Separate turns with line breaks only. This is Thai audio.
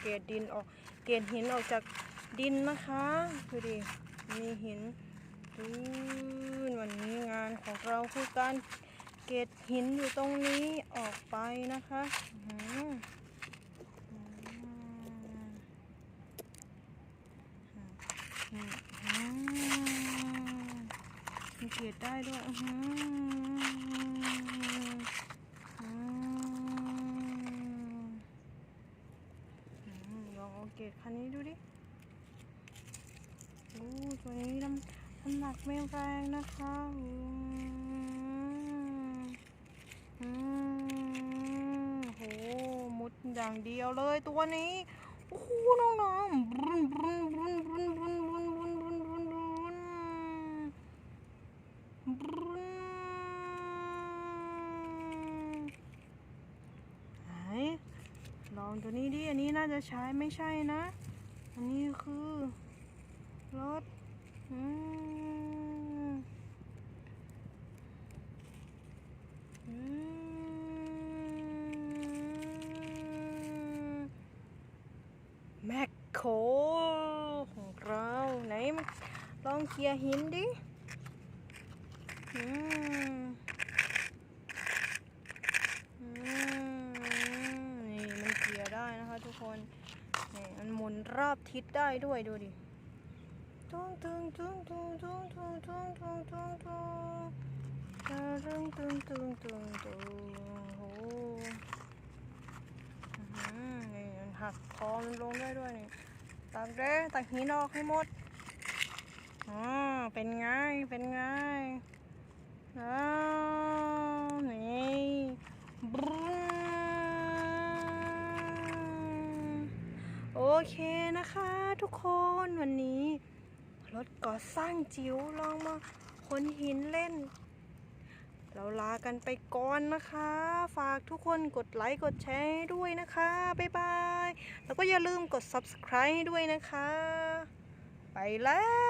เกล็ดดินออก เกล็ดหินออกจากดินนะคะดูดิมีหินวันนี้งานของเราคือการเกล็ดหินอยู่ตรงนี้ออกไปนะคะมีเกล็ดได้ด้วย เกตคันนี้ดูดิโอ้ตัวนี้น้ำหนักไม่แรงนะคะอืมอืมโหมุดอย่างเดียวเลยตัวนี้ โอ้โหน้องๆบรุนบรุนบรุนบรุนบรุน องตัวนี้ดิ อันนี้น่าจะใช้ไม่ใช่นะ อันนี้คือรถอืมอืมแมคโครของเราไหนมาลองเคลียร์หินดิอืมอืมนี่มันเคลียร์ได้ นะคะทุกคนนี่มันหมุนรอบทิศได้ด้วยดูดิตุ้งตุ้งตุ้งตุ้งตุ้งตุ้งตุ้งตุ้งตุ้งตุ้งตุ้งตุ้งตุ้งตุ้งตุ้งโอ้โหลนี่มันหักคอมันลงได้ด้วยนี่ตักเด้ตักหินออกให้หมดอ๋อเป็นไงเป็นไงอ้าวนี่บรึ้นโอ เคนะคะทุกคนวันนี้รถก่อสร้างจิ๋วลองมาขนหินเล่น เราลากันไปก่อนนะคะ ฝากทุกคนกดไลค์กดแชร์ให้ด้วยนะคะ บ๊ายบาย แล้วก็อย่าลืมกด subscribe ให้ด้วยนะคะ ไปแล้ว